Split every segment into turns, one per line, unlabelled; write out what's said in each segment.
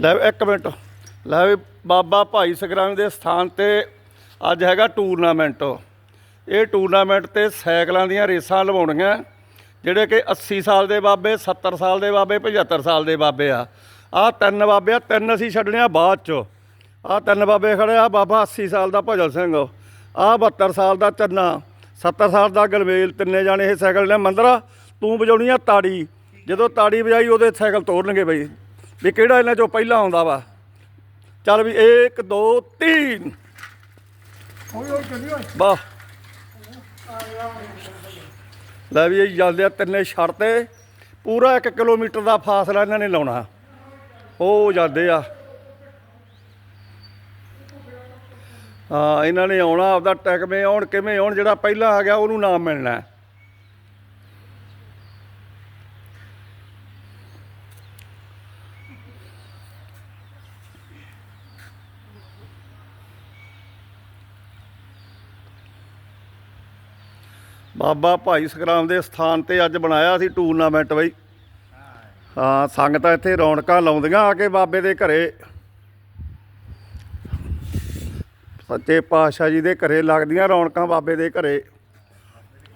ਲੈ ਇੱਕ ਮਿੰਟ। ਲੈ ਵੀ ਬਾਬਾ ਭਾਈ ਸਗਰਾਮ ਦੇ ਸਥਾਨ ਤੇ ਅੱਜ ਹੈਗਾ ਟੂਰਨਾਮੈਂਟ। ਇਹ ਟੂਰਨਾਮੈਂਟ ਤੇ ਸਾਈਕਲਾਂ ਦੀਆਂ ਰੇਸਾਂ ਲਵਾਉਣੀਆਂ, ਜਿਹੜੇ ਕਿ 80 ਸਾਲ ਦੇ ਬਾਬੇ 70 ਸਾਲ ਦੇ ਬਾਬੇ 75 ਸਾਲ ਦੇ ਬਾਬੇ ਆ। ਆਹ ਤਿੰਨ ਬਾਬੇ ਆ, ਤਿੰਨ ਅਸੀਂ ਛੱਡਣੇ ਆ ਬਾਅਦ ਚ। ਆਹ ਤਿੰਨ ਬਾਬੇ ਖੜੇ ਆ, ਬਾਬਾ 80 ਸਾਲ ਦਾ ਭਜਨ ਸਿੰਘ। ਆਹ 72 ਸਾਲ ਦਾ ਚੰਨਾ 70 ਸਾਲ ਦਾ ਗਲਵੇਲ, ਤਿੰਨੇ ਜਾਣੇ ਇਹ ਸਾਈਕਲ ਨੇ। ਮੰਦਰਾ, ਤੂੰ ਵਜਾਉਣੀ ਆ ਤਾੜੀ। ਜਦੋਂ ਤਾੜੀ ਵਜਾਈ, ਉਹਦੇ ਸਾਈਕਲ ਤੋੜਨਗੇ ਬਈ। ਵੀ ਕਿਹੜਾ ਇਹਨਾਂ ਚੋਂ ਪਹਿਲਾਂ ਆਉਂਦਾ ਵਾ? ਚੱਲ ਵੀ 1 2 3 ਵਾਹ। ਲੈ ਵੀ ਇਹ ਜਾਂਦੇ ਆ ਤਿੰਨੇ ਛੜ ਤੇ। ਪੂਰਾ 1 ਕਿਲੋਮੀਟਰ ਦਾ ਫਾਸਲਾ ਇਹਨਾਂ ਨੇ ਲਾਉਣਾ। ਉਹ ਜਾਂਦੇ ਆ। ਹਾਂ ਇਹਨਾਂ ਨੇ ਆਉਣਾ ਆਪਦਾ ਟੈਕਵੇਂ ਆਉਣ ਕਿਵੇਂ ਆਉਣ ਜਿਹੜਾ ਪਹਿਲਾਂ ਆ ਗਿਆ ਉਹਨੂੰ ਨਾਮ ਮਿਲਣਾ। ਬਾਬਾ ਭਾਈ ਸਕਰਾਮ ਦੇ ਸਥਾਨ ਤੇ ਅੱਜ ਬਣਾਇਆ ਸੀ ਟੂਰਨਾਮੈਂਟ ਬਈ। ਹਾਂ, ਸੰਗਤਾਂ ਇੱਥੇ ਰੌਣਕਾਂ ਲਾਉਂਦੀਆਂ ਆ ਕੇ ਬਾਬੇ ਦੇ ਘਰੇ। ਸੱਚੇ ਪਾਤਸ਼ਾਹ ਜੀ ਦੇ ਘਰੇ ਲੱਗਦੀਆਂ ਰੌਣਕਾਂ ਬਾਬੇ ਦੇ ਘਰੇ।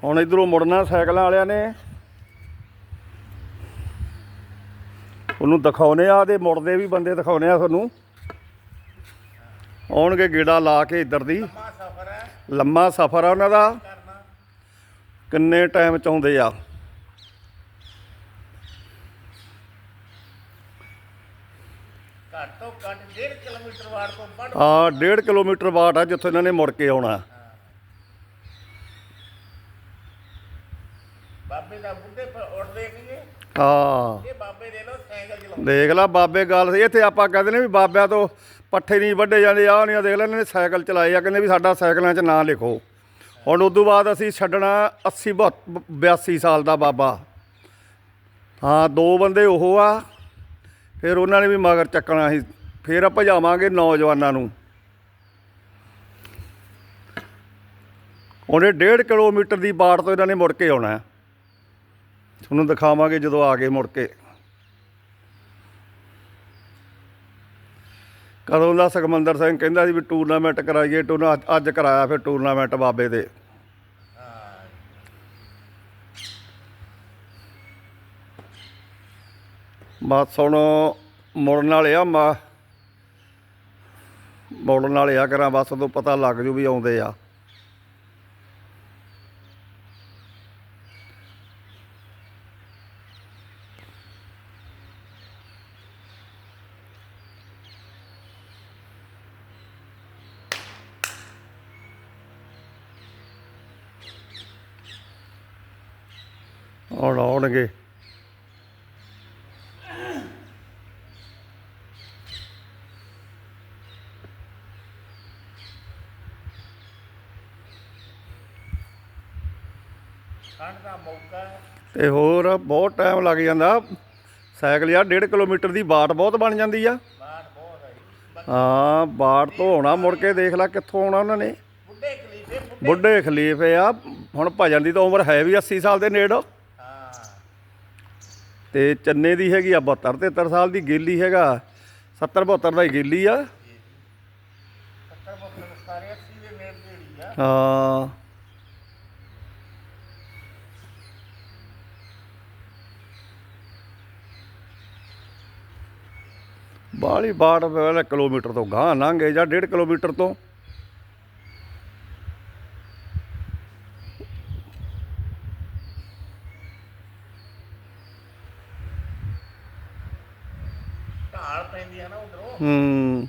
ਹੁਣ ਇਧਰੋਂ ਮੁੜਨਾ ਸਾਈਕਲਾਂ ਵਾਲਿਆਂ ਨੇ। ਉਹਨੂੰ ਦਿਖਾਉਨੇ ਆ ਦੇ ਮੁੜਦੇ ਵੀ ਬੰਦੇ ਦਿਖਾਉਨੇ ਆ ਤੁਹਾਨੂੰ। ਆਉਣਗੇ ਗੇੜਾ ਲਾ ਕੇ ਇੱਧਰ ਦੀ। ਲੰਮਾ ਸਫ਼ਰ ਆ ਉਹਨਾਂ ਦਾ। ਕਿੰਨੇ ਟਾਈਮ ਚ ਆਉਂਦੇ ਆ?
ਘੱਟ ਤੋਂ ਘੱਟ 1.5 ਕਿਲੋਮੀਟਰ ਵਾਰ ਤੋਂ ਵੱਧ
ਆ 1.5 ਕਿਲੋਮੀਟਰ ਬਾਟ ਆ ਜਿੱਥੋਂ ਇਹਨਾਂ ਨੇ ਮੁੜ ਕੇ ਆਉਣਾ।
ਬਾਬੇ ਦਾ ਬੁੱਢੇ ਪਰ ਉੱਠਦੇ ਨਹੀਂਗੇ।
ਹਾਂ।
ਇਹ ਬਾਬੇ ਦੇ ਲੋ ਸਾਈਕਲ ਚਲਾਉਂਦੇ
ਦੇਖ ਲਾ ਬਾਬੇ ਗੱਲ ਸੀ ਇੱਥੇ ਆਪਾਂ ਕਹਿੰਦੇ ਨੇ ਵੀ ਬਾਬਿਆਂ ਤੋਂ ਪੱਠੇ ਨਹੀਂ ਵੱਢੇ ਜਾਂਦੇ ਆ ਨਹੀਂ ਦੇਖ ਲੈ ਇਹਨਾਂ ਨੇ ਸਾਈਕਲ ਚਲਾਏ ਆ ਕਹਿੰਦੇ ਵੀ ਸਾਡਾ ਸਾਈਕਲਾਂ 'ਚ ਨਾਂ ਲਿਖੋ। ਹੁਣ ਉਦੋਂ ਬਾਅਦ ਅਸੀਂ ਛੱਡਣਾ 80 82 ਸਾਲ ਦਾ ਬਾਬਾ। ਹਾਂ, ਦੋ ਬੰਦੇ ਉਹ ਆ, ਫਿਰ ਉਹਨਾਂ ਨੇ ਵੀ ਮਗਰ ਚੱਕਣਾ ਸੀ। ਫਿਰ ਆਪਾਂ ਜਾਵਾਂਗੇ ਨੌਜਵਾਨਾਂ ਨੂੰ। ਉਹਨੇ 1.5 ਕਿਲੋਮੀਟਰ ਦੀ ਬਾੜ ਤੋਂ ਇਹਨਾਂ ਨੇ ਮੁੜ ਕੇ ਆਉਣਾ। ਤੁਹਾਨੂੰ ਦਿਖਾਵਾਂਗੇ ਜਦੋਂ ਆ ਗਏ ਮੁੜ ਕੇ। ਕਦੋਂ ਦਾ ਸੁਖਮੰਦਰ ਸਿੰਘ ਕਹਿੰਦਾ ਸੀ ਵੀ ਟੂਰਨਾਮੈਂਟ ਕਰਾਈਏ ਟੂਰਨਾ ਅੱਜ ਕਰਾਇਆ ਫਿਰ ਟੂਰਨਾਮੈਂਟ ਬਾਬੇ ਦੇ। ਬਸ ਹੁਣ ਮੁੜਨ ਵਾਲੇ ਆ, ਮਾ ਮੁੜਨ ਵਾਲੇ ਆ ਕਰਾਂ ਬਸ ਉਦੋਂ ਪਤਾ ਲੱਗ ਜੂ ਵੀ ਆਉਂਦੇ ਆ। ਹੁਣ ਆਉਣਗੇ। ਤੇ ਹੋਰ ਬਹੁਤ ਟਾਈਮ ਲੱਗ ਜਾਂਦਾ। ਸਾਈਕਲ ਯਾਰ 1.5 ਕਿਲੋਮੀਟਰ ਦੀ ਬਾਟ ਬਹੁਤ ਬਣ ਜਾਂਦੀ ਆ।
ਹੈ
ਬਾੜ ਤੋਂ ਹੋਣਾ ਮੁੜ ਕੇ ਦੇਖ ਲੈ ਕਿੱਥੋਂ ਆਉਣਾ ਉਹਨਾਂ ਨੇ।
ਬੁੱਢੇ ਖਲੀਫੇ ਬੁੱਢੇ
ਖਲੀਫੇ ਆ। ਹੁਣ ਭਜਨ ਦੀ ਤਾਂ ਉਮਰ ਹੈ ਵੀ 80 ਸਾਲ ਦੇ ਨੇੜ। ਤੇ ਚੰਨੇ ਦੀ ਹੈਗੀ ਆ 72 73 ਸਾਲ ਦੀ ਗੇਲੀ ਹੈਗਾ। 70 72 ਦਾ ਹੀ ਗੇਲੀ ਆ
70 ਬੋਤਲ ਸਾਰੇ 80 ਦੇ ਨੇੜੇ ਜਿਹੜੀ ਆ।
ਹਾਂ। ਬਾਲੀ ਬਾੜ ਪਹਿਲਾਂ ਕਿਲੋਮੀਟਰ ਤੋਂ ਗਾਂ ਲੰਘੇ ਜਾਂ 1.5 ਕਿਲੋਮੀਟਰ ਤੋਂ।
ਢਾਲ ਪੈਂਦੀ ਆ ਨਾ ਉਧਰੋਂ।
ਹੂੰ।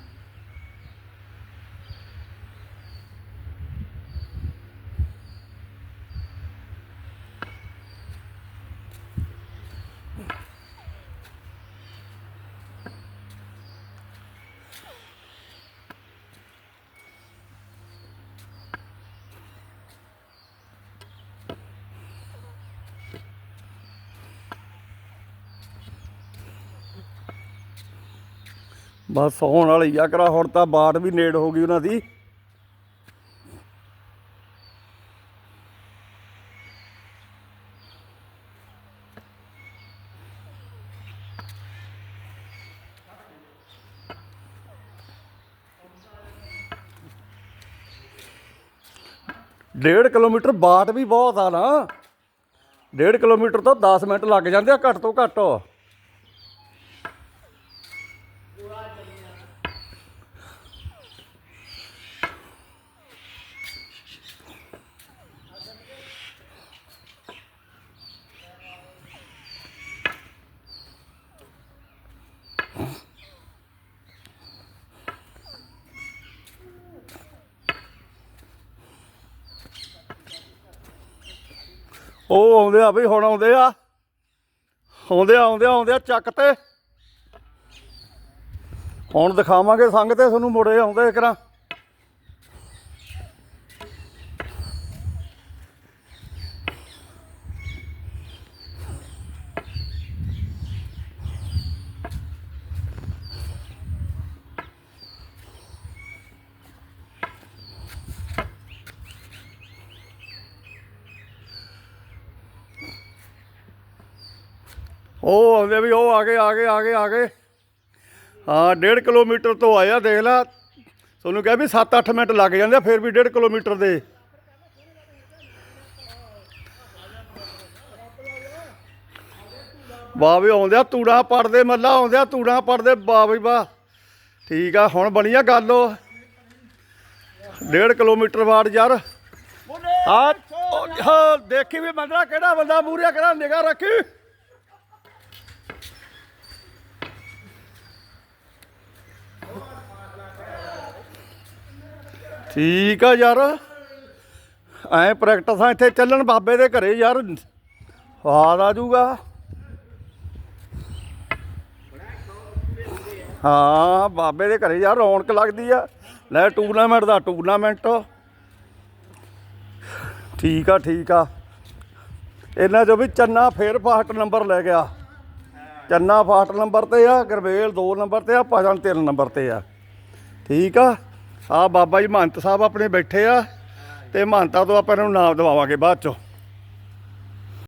ਬਸ ਹੋਣ ਵਾਲੀ ਆ, ਕਰਾ ਹੁਣ ਤਾਂ ਬਾੜ ਵੀ ਨੇੜ ਹੋ ਗਈ ਉਹਨਾਂ ਦੀ। ਡੇਢ ਕਿਲੋਮੀਟਰ ਬਾਟ ਵੀ ਬਹੁਤ ਆ ਨਾ। ਡੇਢ ਕਿਲੋਮੀਟਰ ਤੋਂ 10 ਮਿੰਟ ਲੱਗ ਜਾਂਦੇ ਆ, ਘੱਟ ਤੋਂ ਘੱਟ। ਉਹ ਆਉਂਦੇ ਆ ਬਈ, ਹੁਣ ਆਉਂਦੇ ਆ। ਆਉਂਦੇ ਆਉਂਦੇ ਆਉਂਦੇ ਆ, ਚੱਕ ਤੇ। ਹੁਣ ਦਿਖਾਵਾਂਗੇ ਸੰਗ ਤੇ, ਤੁਹਾਨੂੰ ਮੁੜੇ ਆਉਂਦੇ ਕਰਾਂ ਉਹ ਆਉਂਦੇ ਵੀ ਉਹ ਆ ਗਏ ਆ ਗਏ ਆ ਗਏ ਆ ਗਏ। ਹਾਂ 1.5 ਕਿਲੋਮੀਟਰ ਤੋਂ ਆਇਆ ਦੇਖ ਲੈ। ਤੁਹਾਨੂੰ ਕਿਹਾ ਵੀ 7-8 ਮਿੰਟ ਲੱਗ ਜਾਂਦੇ ਫਿਰ ਵੀ 1.5 ਕਿਲੋਮੀਟਰ ਦੇ। ਵਾਹ ਵੀ ਆਉਂਦੇ ਆ ਤੂੜਾ ਪੜਦੇ ਮੱਲਾ ਆਉਂਦੇ ਆ ਤੂੜਾ ਪੜਦੇ ਵਾਹ ਵੀ ਵਾਹ। ਠੀਕ ਆ ਹੁਣ ਬਣੀ ਆ ਗੱਲ ਉਹ। 1.5 ਕਿਲੋਮੀਟਰ ਬਾਅਦ ਯਾਰ। ਆ ਦੇਖੀ ਵੀ ਬੰਦਾ ਕਿਹੜਾ ਬੰਦਾ ਮੂਰਿਆ ਕਿਹੜਾ ਨਿਗਾਹ ਰੱਖੀ। ਠੀਕ ਆ ਯਾਰ। ਐ ਪ੍ਰੈਕਟਿਸਾਂ ਇੱਥੇ ਚੱਲਣ ਬਾਬੇ ਦੇ ਘਰੇ ਯਾਰ। ਸਵਾਦ ਆ ਜਾਊਗਾ। ਹਾਂ, ਬਾਬੇ ਦੇ ਘਰੇ ਯਾਰ ਰੌਣਕ ਲੱਗਦੀ ਆ। ਲੈ ਟੂਰਨਾਮੈਂਟ ਦਾ ਟੂਰਨਾਮੈਂਟ ਠੀਕ ਆ ਠੀਕ ਆ। ਇਹਨਾਂ ਚੋਂ ਵੀ ਚੰਨਾ ਫੇਰ ਫਾਸਟ ਨੰਬਰ ਲੈ ਗਿਆ। ਚੰਨਾ ਫਾਸਟ ਨੰਬਰ ਤੇ ਆ ਗਰਵੇਲ 2 ਨੰਬਰ ਤੇ ਆ, ਭਜਨ 3 ਨੰਬਰ ਤੇ ਆ। ਠੀਕ ਆ। ਆ ਬਾਬਾ ਜੀ ਮਹੰਤ ਸਾਹਿਬ ਆਪਣੇ ਬੈਠੇ ਆ ਤੇ ਮਹੰਤਾਂ ਤੋਂ ਆਪਾਂ ਇਹਨਾਂ ਨੂੰ ਨਾਮ ਦਵਾਵਾਂਗੇ ਬਾਅਦ ਚੋਂ।